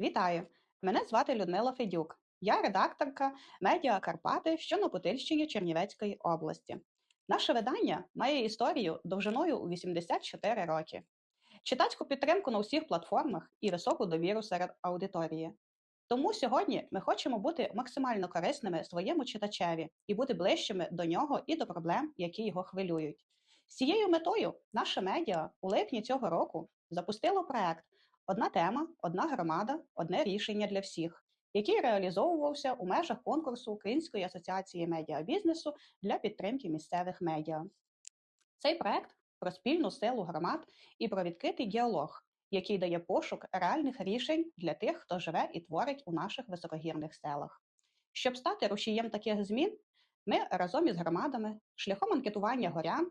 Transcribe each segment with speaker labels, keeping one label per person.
Speaker 1: Вітаю! Мене звати Людмила Федюк. Я редакторка Медіа Карпати, що на Путильщині Чернівецької області. Наше видання має історію довжиною у 84 роки, читацьку підтримку на всіх платформах і високу довіру серед аудиторії. Тому сьогодні ми хочемо бути максимально корисними своєму читачеві і бути ближчими до нього і до проблем, які його хвилюють. З цією метою наше медіа у липні цього року запустило проект Одна тема, одна громада, одне рішення для всіх, який реалізовувався у межах конкурсу Української асоціації медіабізнесу для підтримки місцевих медіа. Цей проект про спільну силу громад і про відкритий діалог, який дає пошук реальних рішень для тих, хто живе і творить у наших високогірних селах. Щоб стати рушієм таких змін, ми разом із громадами, шляхом анкетування горян,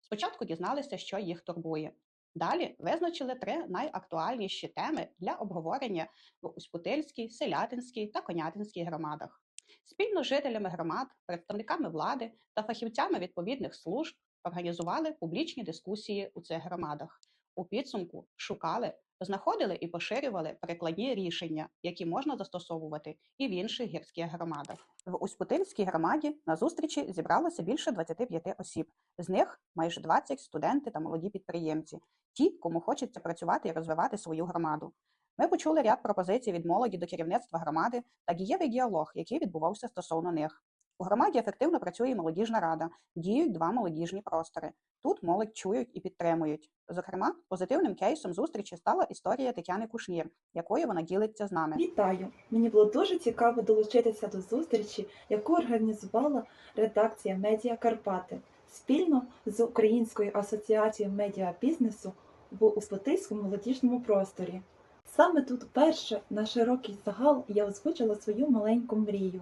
Speaker 1: спочатку дізналися, що їх турбує. Далі визначили три найактуальніші теми для обговорення в Успутильській, Селятинській та Конятинській громадах. Спільно з жителями громад, представниками влади та фахівцями відповідних служб організували публічні дискусії у цих громадах. У підсумку шукали, знаходили і поширювали прикладні рішення, які можна застосовувати і в інших гірських громадах. В Успутильській громаді на зустрічі зібралося більше 25 осіб. З них майже 20 студенти та молоді підприємці, ті, кому хочеться працювати і розвивати свою громаду. Ми почули ряд пропозицій від молоді до керівництва громади та дієвий діалог, який відбувався стосовно них. У громаді ефективно працює молодіжна рада, діють два молодіжні простори. Тут молодь чують і підтримують. Зокрема, позитивним кейсом зустрічі стала історія Тетяни Кушнір, якою вона ділиться з нами.
Speaker 2: Вітаю! Мені було дуже цікаво долучитися до зустрічі, яку організувала редакція Медіа Карпати спільно з Українською асоціацією медіабізнесу в Успотильському молодіжному просторі. Саме тут вперше на широкий загал я озвучила свою маленьку мрію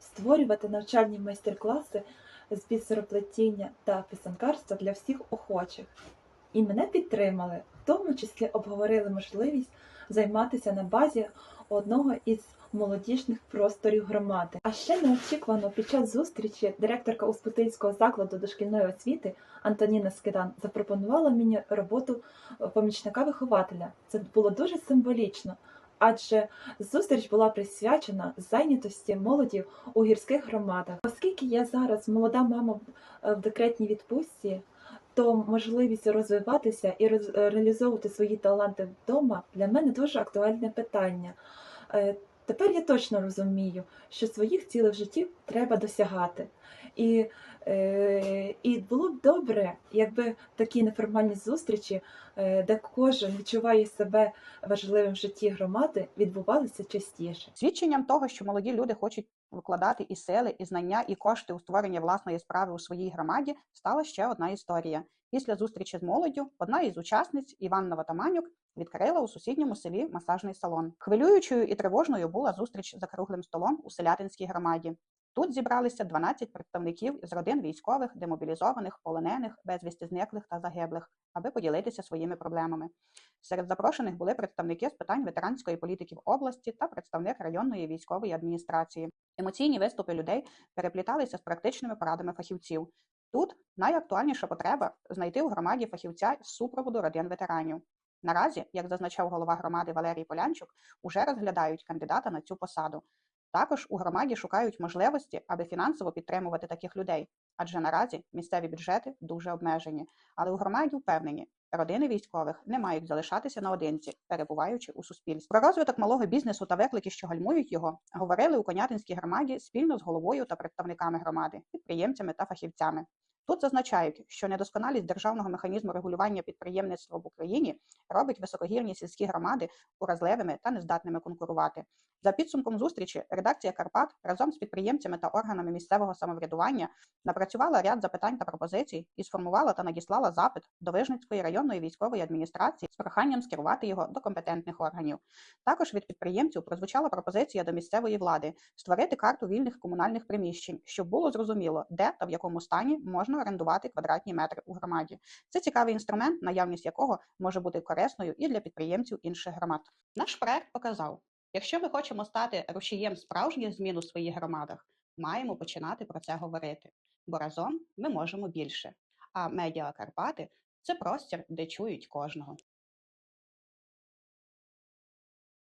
Speaker 2: створювати навчальні майстер-класи з бісероплетіння та писанкарства для всіх охочих. І мене підтримали, в тому числі обговорили можливість займатися на базі одного із молодіжних просторів громади. А ще неочікувано під час зустрічі директорка Успутильського закладу дошкільної освіти Антоніна Скидан запропонувала мені роботу помічника вихователя. Це було дуже символічно. Адже зустріч була присвячена зайнятості молоді у гірських громадах. Оскільки я зараз молода мама в декретній відпустці, то можливість розвиватися і реалізовувати свої таланти вдома для мене дуже актуальне питання. Е, Тепер я точно розумію, що своїх цілей в житті треба досягати. І е, і було б добре, якби такі неформальні зустрічі, е, де кожен відчуває себе важливим в житті громади, відбувалися частіше.
Speaker 1: Свідченням того, що молоді люди хочуть викладати і сили, і знання, і кошти у створення власної справи у своїй громаді, стала ще одна історія. Після зустрічі з молоддю одна із учасниць Іванна Ватаманюк відкрила у сусідньому селі масажний салон. Хвилюючою і тривожною була зустріч за круглим столом у селятинській громаді. Тут зібралися 12 представників з родин військових, демобілізованих, полонених, безвісти зниклих та загиблих, аби поділитися своїми проблемами. Серед запрошених були представники з питань ветеранської політики в області та представник районної військової адміністрації. Емоційні виступи людей перепліталися з практичними порадами фахівців. Тут найактуальніша потреба знайти у громаді фахівця з супроводу родин ветеранів. Наразі, як зазначав голова громади Валерій Полянчук, уже розглядають кандидата на цю посаду. Також у громаді шукають можливості, аби фінансово підтримувати таких людей, адже наразі місцеві бюджети дуже обмежені. Але у громаді впевнені, родини військових не мають залишатися наодинці, перебуваючи у суспільстві. Про розвиток малого бізнесу та виклики, що гальмують його, говорили у Конятинській громаді спільно з головою та представниками громади, підприємцями та фахівцями. Тут зазначають, що недосконалість державного механізму регулювання підприємництва в Україні робить високогірні сільські громади уразливими та нездатними конкурувати. За підсумком зустрічі редакція Карпат разом з підприємцями та органами місцевого самоврядування напрацювала ряд запитань та пропозицій і сформувала та надіслала запит до Вижницької районної військової адміністрації з проханням скерувати його до компетентних органів. Також від підприємців прозвучала пропозиція до місцевої влади створити карту вільних комунальних приміщень, щоб було зрозуміло, де та в якому стані можна орендувати квадратні метри у громаді. Це цікавий інструмент, наявність якого може бути корисною і для підприємців інших громад. Наш проект показав. Якщо ми хочемо стати рушієм справжніх змін у своїх громадах, маємо починати про це говорити, бо разом ми можемо більше. А медіа Карпати це простір, де чують кожного.